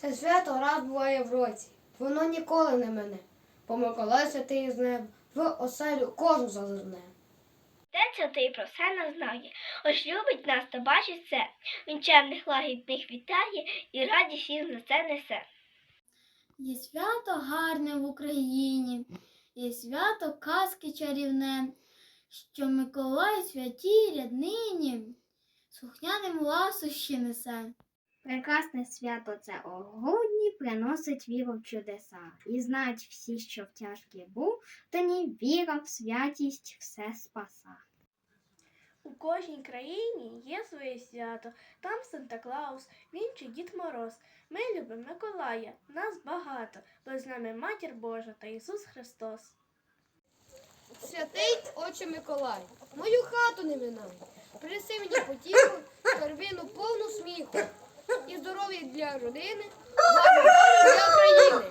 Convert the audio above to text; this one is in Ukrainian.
Свято раз буває в році, воно ніколи не мене. Бо Миколай святий з неба в оселю кожну зазирне. День святий про все нас знає, ось любить нас та бачить все. Він чемних лагідних вітає і радість їм на це несе. Є свято гарне в Україні, є свято казки чарівне, що Миколай святій ряднині слухняним ласощі несе. Прекрасне свято це грудні приносить віру в чудеса. І знають всі, що в тяжкий був, та ні віра в святість все спаса. У кожній країні є своє свято. Там Санта Клаус, він чи Дід Мороз. Ми любимо Миколая, нас багато, бо з нами Матір Божа та Ісус Христос. Святий Отче Миколай, мою хату не минай. Принеси мені потіху, торбину повну сміху здоров'я для родини, благо для країни.